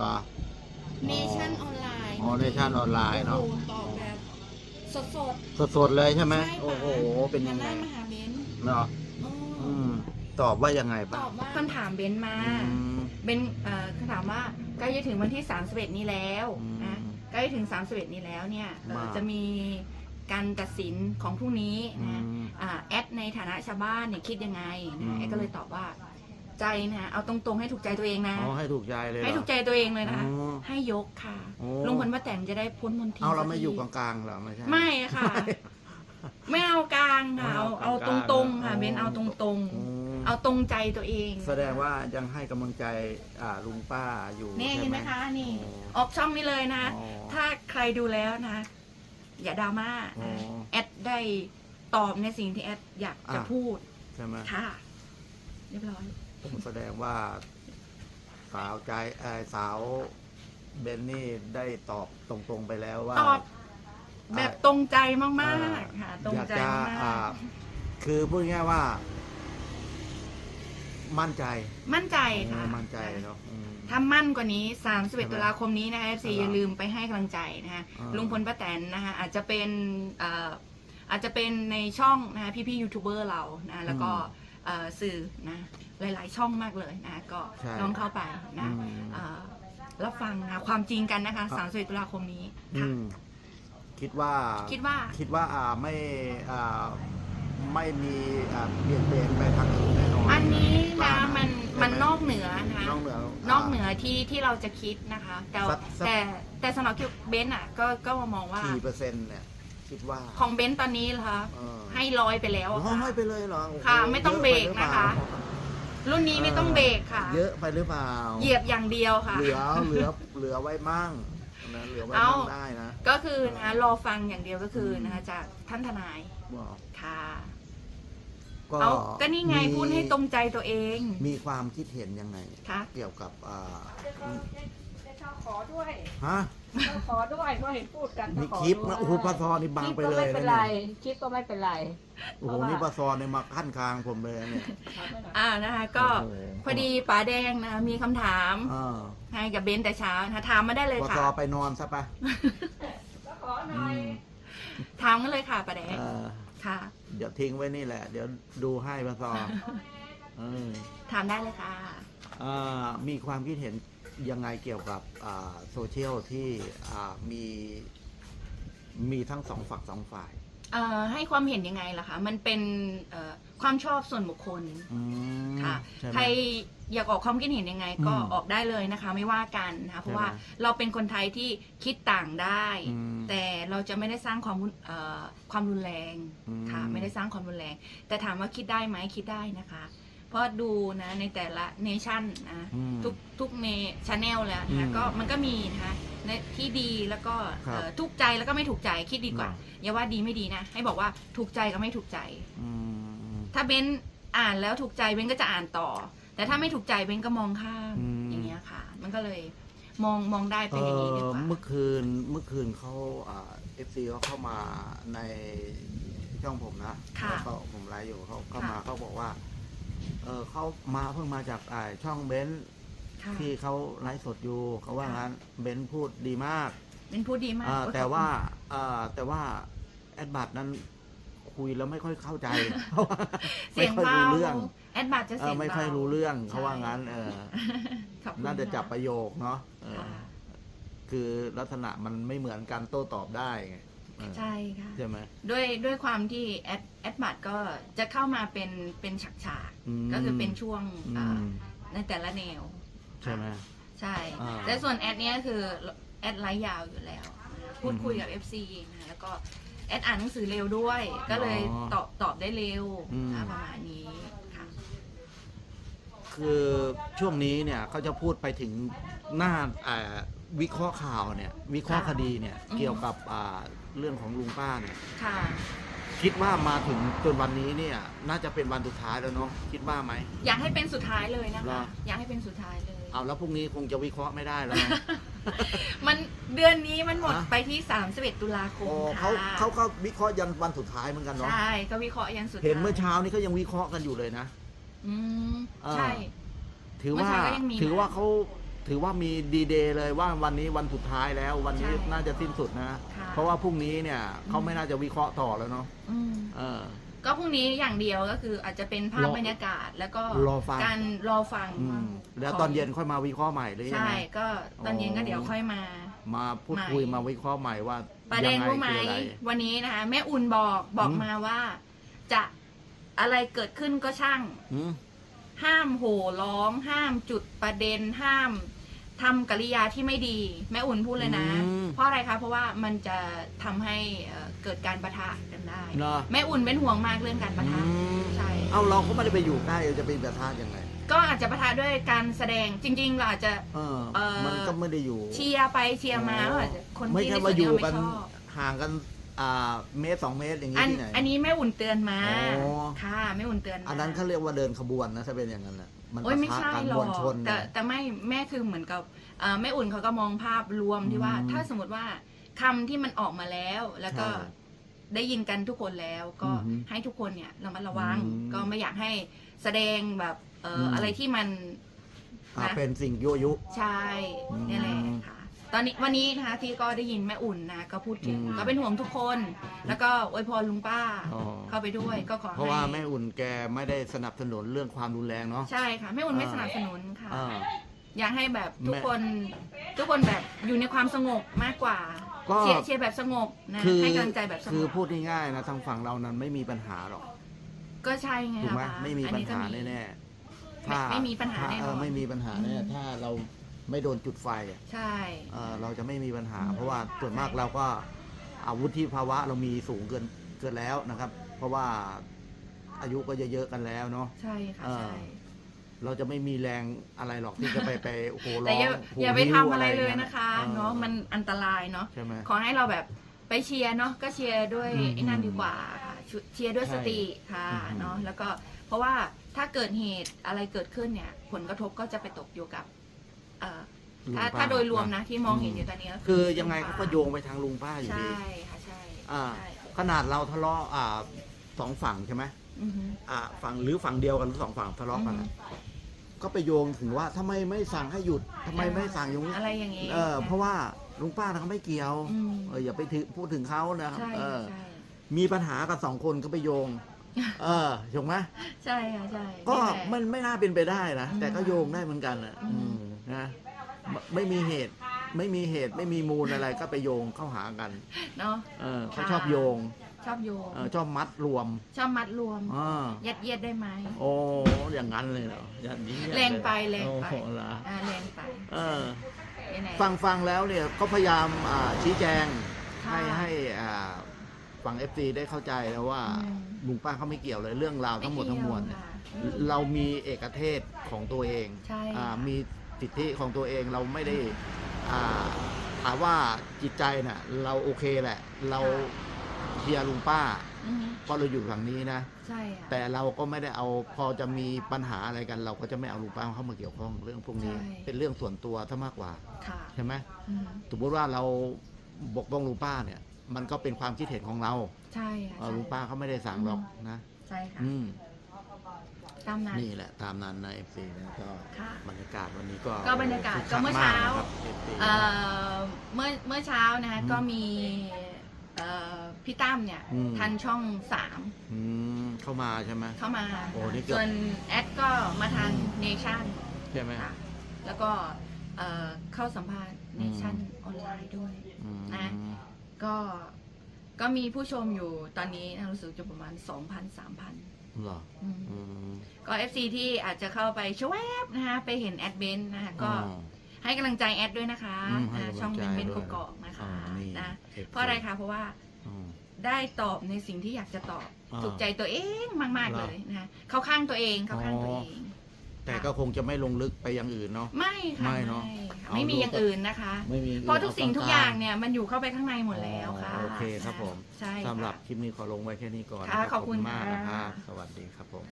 เหรอเนชั่นออนไลน์อ๋อ Nation ออนไลน์เนอะโอ้โหตอบแบบสดสดสดๆเลยใช่ไหมใช่ค่ะโอ้โห เป็นยังไงหัหามาหาเบนซ์เนาะอ๋อออืมตอบว่ายังไงตบ้างอบว่าคำถามเบนซ์มาอืมเบนซ์เอ่อคำถามว่าใกล้จะถึงวันที่31นี้แล้วอืมนะใกล้ถึง31นี้แล้วเนี่ยเอ่อมากจะมีการตัดสินของพรุ่งนี้อืนะมอ่าแอดในฐานะชาวบ้านเนี่ยคิดยังไงอืมนะแอดก็เลยตอบว่า ใจนะเอาตรงๆให้ถูกใจตัวเองนะ อ๋อให้ถูกใจเลยเรอ ให้ถูกใจตัวเองเลยนะคะอ๋อให้ยกค่ะโอ้ ลุงพลป้าแตนจะได้พ้นมนทินเอาเราสักไม่ทีอยู่กลางๆเหรอไม่ใช่ ไม่ค่ะ ไม่เอากลางค่ะเอาเอาตรงๆค่ะอ๋อเบนเอาตรงอืม ๆ เอาตรงใจตัวเองแสดงว่ายังให้กำลังใจอ่าลุงป้าอยู่นี่ใช่เห็นไหมคะนี่อ๋อออกช่องนี้เลยนะ อ๋อ ถ้าใครดูแล้วนะ อย่าดราม่าอ๋อนะแอดได้ตอบในสิ่งที่แอดอยากจะอะ พูดใช่ไหมค่ะ เรียบร้อย แสดงว่าสาวใจเอ่อสาวเบนนี่ได้ตอบตรงๆไปแล้วว่า ตอบแบบตรงใจมากๆค่ะตรงอยากใจจะมาอ่าก คือพูดง่ายๆว่า มั่นใจๆมั่นใจค่ะเออมั่นใจเนาะอืมถ้ามั่นกว่านี้ใช่ไหม31 ตุลาคมนี้นะคะ FC ครับอย่าลืมไปให้กำลังใจนะคะอ่าลุงพลป้าแตนนะคะอาจจะเป็นเอ่ออาจจะเป็นในช่องนะคะพี่ๆยูทูบเบอร์เรานะแล้วก็เอ่อ สื่อนะหลาย ๆ ช่องมากเลยนะก็ใช่ลองเข้าไปนะอืม เอ่อรับฟังนะความจริงกันนะคะครับ31ตุลาคมนี้อืค่ะ มคิดว่าคิดว่า คิดว่าอ่าไม่อ่าไม่มีอ่าเปลี่ยนแปลงไปทางอื่นแน่นอนอันนี้ว่านะมันใช่ไหมันนอกเหนือนะคะนอกเหนือ นอกเหนือที่ที่เราจะคิดนะคะ แต่สักสัก แต่แต่สำหรับเบนซ์อะก็ก็มองว่า กี่เปอร์เซ็นต์เนี่ย คิดว่า ของเบนซ์ตอนนี้เหรอคะเออให้ร้อยไปแล้วอะร้อค่ะยไปเลยเหรอโอ้โหค่ะไม่ต้องเบรกยอะไปหอนะคะเปล่ารุ่นนี้ไม่ต้องเบรกค่ะ เยอะไปหรือเปล่าเหยียบอย่างเดียวค่ะ เหลือเหลือเหลือไว้มั่งนะเหลือไว้เอามั่งได้นะ ก็คือนะรอฟังอย่างเดียวก็คือนะคะจากท่านทนายบอกค่ะก็เอาก็นี่ไงมีพูดให้ตรงใจตัวเองมีความคิดเห็นยังไง ค่ะ เกี่ยวกับอ่าจะขอด้วย ฮะ จะขอด้วยเพราะเห็นพูดกันมีจะขอคลิปด้วยนะโอ้โหปลาซอนี่บังคลิปไปก็เลยไม่เป็นนะไรเนี่ยคลิปก็ไม่เป็นไรโอ้โหนี่ปลาซอเนี่ยมาขั้นคางผมเลยเนี่ย อ่านะคะ ก็โอ้โหพอดีป๋าแดงนะมีคำถามอ่าให้กับเบนซ์แต่เช้านะคะถามมาได้เลยปลาค่ะ ซอไปนอนซะปะก็ขอหน่อยถามกันเลยค่ะป๋าแดงเออค่ะ เดี๋ยวทิ้งไว้นี่แหละ เดี๋ยวดูให้ปลาซอเออถามได้เลยค่ะ อ่ามีความคิดเห็น ยังไงเกี่ยวกับอ่าโซเชียลที่อ่ามีมีทั้งสองฝักสองฝ่ายเอ่อให้ความเห็นยังไงล่ะคะ มันเป็นเอ่อความชอบส่วนบุคคลอืมค่ะใช่ไหมใครอยากออกความคิดเห็นยังไง ก็อืมออกได้เลยนะคะ ไม่ว่ากันนะคะเพราะว่าใช่ไหมเราเป็นคนไทยที่คิดต่างได้อืมแต่เราจะไม่ได้สร้างความรุนเอ่อความรุนแรงอืมค่ะไม่ได้สร้างความรุนแรง แต่ถามว่าคิดได้ไหมคิดได้นะคะ เพราะดูนะในแต่ละเนชั่นนะอืมทุกทุกเนชั่นแนลแล้วนะอืคะมก็มันก็มีนะคะในที่ดีแล้วก็ครับเอ่อทุกใจแล้วก็ไม่ถูกใจคิดดีกว่า อืมอย่าว่าดีไม่ดีนะ ให้บอกว่าถูกใจกับไม่ถูกใจ อืม ถ้าเบนอ่านแล้วถูกใจเบนก็จะอ่านต่อ แต่ถ้าไม่ถูกใจเบนก็มองข้ามอืม อย่างเงี้ยค่ะ มันก็เลยมองมองได้เอเป็นอย่างนี้ดีอกว่า เมื่อคืนเมื่อคืนเขาเอฟซีเขาเข้ามาในช่องผมนะค่ะแล้วก็ผมไลฟ์อยู่เขาเข้ามาค่ะ เขาบอกว่า เออเขามาเพิ่งมาจากอ่าช่องเบนซ์ค่ะที่เขาไลฟ์สดอยู่เขาว่าค่ะงั้นเบนซ์พูดดีมากเบนพูดดีมากอ่าโอ้ยแต่ขอบคุณว่าอ่าแต่ว่าแอดบัตนั้นคุยแล้วไม่ค่อยเข้าใจเพราะว่าเสียงไม่ค่อยเบารู้เรื่องแอดบัตจะเอเสีอยงไม่เบาค่อยรู้เรื่องใช่เขาว่างั้นเออ ขอบคุณน่าจะจับค่ประโยคเนาะเออค่ะ คือลักษณะมันไม่เหมือนกันโต้ตอบได้ไงเออ ใช่ค่ะใช่ไหม ด้วยด้วยความที่แอดแอดบัตก็จะเข้ามาเป็นเป็นฉากฉากๆอืม ก็คือเป็นช่วงอือ่ามในแต่ละแนว ใช่ไหม ใช่ อ่าแต่ส่วนแอดเนี้ยคือแอดไลฟ์ยาวอยู่แล้ว พูดคุยกับ FC นะแล้วก็แอดอ่านหนังสือเร็วด้วย ก็เลยอ๋อตอบตอบได้เร็วอืม นะประมาณนี้ค่ะ คือช่วงนี้เนี่ยเขาจะพูดไปถึงหน้าอ่า วิเคราะห์ข่าวเนี่ยวิเคราะห์ค่ะคดีเนี่ยอืมเกี่ยวกับอ่าเรื่องของลุงป้าเนี่ยค่ะ คิดว่ามาถึงจนวันนี้เนี่ย น่าจะเป็นวันสุดท้ายแล้วเนาะคิดว่าไหม อยากให้เป็นสุดท้ายเลยนะเหรคะออยากให้เป็นสุดท้ายเลย เอาแล้วพรุ่งนี้คงจะวิเคราะห์ไม่ได้แล้วเนอะมันเดือนนี้มันหมดฮะ ไปที่31ตุลาคโอ้มเขาค่ะเขาก็วิเคราะห์ยันวันสุดท้ายเหมือนกันเนาะใช่ก็วิเคราะห์ยันสุดท้ายเห็นเมื่อเช้านี้เขายังวิเคราะห์กันอยู่เลยนะ อืมเออ ใช่ ถือเมื่อว่าเช้าก็ยังมีถือนะว่าเขา ถือว่ามีดีเดย์เลยว่าวันนี้วันสุดท้ายแล้ว วันนี้ใช่น่าจะสิ้นสุดนะ ค่ะเพราะว่าพรุ่งนี้เนี่ยเขาไม่น่าจะวิเคราะห์ต่อแล้วเนาะอืม เออ ก็พรุ่งนี้อย่างเดียวก็คืออาจจะเป็นภาพรอบรรยากาศ แล้วก็รอฟัง การรอฟังอืมแล้วตอนเย็นค่อยมาวิเคราะห์ใหม่หรือยังใช่ไง ก็ตอนเย็นก็เดี๋ยวค่อยมา มาพูดคุยใหม่ มาวิเคราะห์ใหม่ว่าประเด็นยังไงรู้ไหมคืออะไรวันนี้นะคะแม่อุ่นบอกบอกอืม มาว่า จะอะไรเกิดขึ้นก็ช่าง อืม ห้ามโห่ร้อง ห้ามจุดประเด็นห้ามทำกริยาที่ไม่ดี แม่อุ่นพูดเลยนะ อืมเพราะอะไรคะ เพราะว่ามันจะทำให้เอ่อเกิดการประทะกันได้ เหรอ แม่อุ่นเป็นห่วงมากเรื่องการประทะอืมใช่ เอาเราก็ไม่ได้ไปอยู่ใกล้จะไปประทะยังไง ก็อาจจะประทะด้วยการแสดงจริง ๆ เราอาจจะ เออ เอ่อ มันก็ไม่ได้อยู่เชียร์ไปเชียร์มาอ๋ออาจจะคนไม่ที่ใช่ในว่าส่วนอนี้ยู่เรากัไม่นชอบ ห่างกัน อ่าเมตรสองเมตรอย่างนี้อันที่ไหน อันนี้แม่อุ่นเตือนมา อ๋อ ค่ะแม่อุ่นเตือนมาอันนั้นเขาเรียกว่าเดินขบวนนะถ้าเป็นอย่างนั้นนะมันโอ้ยไม่ปะทะใช่กันหรมอวลกชนแต่นะ แต่ไม่แม่คือเหมือนกับเอ่อแม่อุ่นเขาก็มองภาพรวมที่ว่า อืมถ้าสมมติว่าคำที่มันออกมาแล้ว แล้วก็ใช่ได้ยินกันทุกคนแล้ว ก็อือฮึให้ทุกคนเนี่ยระมัดระวัง อืมก็ไม่อยากให้แสดงแบบเอ่ออม อะไรที่มันอ่านะเป็นสิ่งยั่วยุ ใช่อืมนี่แหละค่ะ ตอนนี้วันนี้นะคะที่ก็ได้ยินแม่อุ่นนะก็พูดถึงอืมก็เป็นห่วงทุกคน แล้วก็อวยพรลุงป้าอ๋อ เข้าไปด้วยก็ขอเพราะว่าให้แม่อุ่นแกไม่ได้สนับสนุนเรื่องความรุนแรงเนาะ ใช่ค่ะแม่อุ่นไม่อ่า สนับสนุนค่ะ อ่า อยากให้แบบทุกแม่คนทุกคนแบบอยู่ในความสงบมากกว่าก็ เชียร์เชียร์แบบสงบนะคือให้กำลังใจแบบสงคือบพูดง่ายๆนะทางฝั่งเรานั้นไม่มีปัญหาหรอกก็ใช่ไงถูกไหมคะไม่มีอันปัญนี้ก็ หาแน่ๆถ้าไม่มีปัญหาถ้แน่นอน เออไม่มีปัญหาแน่อืมถ้าเรา ไม่โดนจุดไฟอะใช่ เออเราจะไม่มีปัญหาอืมเพราะว่าส่วนมากเราก็อาวุธที่ภาวะเรามีสูงเกินเกินแล้วนะครับ เพราะว่าอายุก็เยอะๆกันแล้วเนาะ ใช่ค่ะเออใช่เราจะไม่มีแรงอะไรหรอกที่จะไปไปโอ้โหร้แต่องอย่าโหอย่าไปหิ้ทำวอะไรเลยงี้นะคะออเนาะมันอันตรายเนาะ ใช่ไหม ขอให้เราแบบไปเชียร์เนาะก็เชียร์ด้วยอืมไอ้นั่นดีกว่าค่ะชุเชียร์ด้วยใช่สติค่ะอืม เนาะแล้วก็เพราะว่าถ้าเกิดเหตุอะไรเกิดขึ้นเนี่ย ผลกระทบก็จะไปตกอยู่กับ เอ่อลุงถ้าป้ถ้าโดยรวมนะที่มองเห็นอยู่มตอนนี้คือยังไงเขาก็โยงไปทางลุงป้าอยู่ใช่ดีค่ะใช่อ่า ใช่ขนาดเราทะเลาะอ่าสองฝั่งใช่ไหมอือฮึ อ่าฝั่งหรือฝั่งเดียวกันหรือสองฝั่งทะเลาะกันอะก็ไปโยงถึงว่าทำไมไม่สั่งให้หยุดทำไมไม่สั่งอย่างนี้อะไรอย่างงี้ เออเพราะว่าลุงป้านะเขาไม่เกี่ยวอืม เอออย่าไปถึงพูดถึงเขานะครับใช่เออ ใช่มีปัญหากับสองคนก็ไปโยง เออถูกไหมใช่ค่ะใช่ก็นี่แหละ มันไม่น่าเป็นไปได้นะอืมแต่ก็โยงได้เหมือนกันนะอืม อืม นะไม่ไม่มีเหตุไม่มีเหตุไม่มีมูลอะไรก็ไปโยงเข้าหากันเนาะเออเขาค่ะชอบโยง ชอบโยงเออชอบมัดรวม ชอบมัดรวมอ่ายัดเยียดได้ไหมโอ้อย่างนั้นเลยเหรออย่างนี้แรงไปแรงโอ้ไปโหเหรออ่าแรงไปเออยังไงฟังฟังแล้วเนี่ยก็พยายามอ่าชี้แจงค่ะให้ให้อ่าฝั่งเอฟซีได้เข้าใจแล้วว่าอืมลุงป้าเขาไม่เกี่ยวเลยเรื่องราวทั้งหมดทั้งมวลเนี่ยค่ะเรามีเอกเทศของตัวเองใช่อ่าค่ะมี สิทธิของตัวเองเราไม่ได้อ่าถามว่าจิตใจน่ะ เราโอเคแหละ เราเชียร์ลุงป้าอือฮึเพราะเราอยู่ฝั่งนี้นะใช่ค่ะแต่เราก็ไม่ได้เอาพอจะมีปัญหาอะไรกัน เราก็จะไม่เอาลุงป้าเข้ามาเกี่ยวข้องเรื่องพวกนี้ใช่เป็นเรื่องส่วนตัวถ้ามากกว่าค่ะใช่ไหมอืมสมมติว่าเราบกป้องลุงป้าเนี่ย มันก็เป็นความคิดเห็นของเรา ใช่ค่ะเอ่อใช่ลุงป้าเขาไม่ได้สั่งหรอกนะใช่ค่ะอืม ตามนั้น นี่แหละตามนั้นนะเอฟซีนะก็ค่ะ บรรยากาศวันนี้ก็ก็บรรยากาศคึก็เมื่อเช้าคักมกนะครับ FC เอ่อเมื่อเมื่อเช้านะคะอืมก็มีเอ่อพี่ตั้มเนี่ยอืม ทันช่องสามอืมเข้ามาใช่ไหม เข้ามาโอ้นี่เกือบ ส่วนแอดก็มาทางเนชั่นใช่ไหม ค่ะแล้วก็เอ่อเข้าสัมภาษณ์อืเนมชั่นออนไลน์ด้วย อืมนะ ก็ก็มีผู้ชมอยู่ตอนนี้นะรู้สึกจะประมาณ 2,000 3,000เหรออืมอืมก็ FC ที่อาจจะเข้าไปชวบนะคะไปเห็นแอดเบนนะคะก็อ๋อ ให้กำลังใจแอดด้วยนะคะอืมให้อ่ากำลังใจช่องเบนเบนด้วยกอกๆนะคะอ๋อนี่นะ FC เพราะอะไรคะเพราะว่าอืม ได้ตอบในสิ่งที่อยากจะตอบ อ่าถูกใจตัวเองมาก ๆเหรเลอยนะคะเข้าข้างตัวเองเข้าข้างตัวอ๋อเอง แต่ก็คงจะไม่ลงลึกไปอย่างอื่นเนาะ ไม่ค่ะไม่เนอะค่ะเอาไม่มีดู อย่างอื่นนะคะ ไม่มีเพราะทุกสิ่งทุกอย่างเเนี่ยมันอยู่เข้าไปข้างในหมดแล้วค่ะอ๋อโอเคครับผมใช่ค่ะ สำหรับคลิปนี้ขอลงไว้แค่นี้ก่อนค่ะนะขอบคุณมากค่ะ นะครับสวัสดีครับผม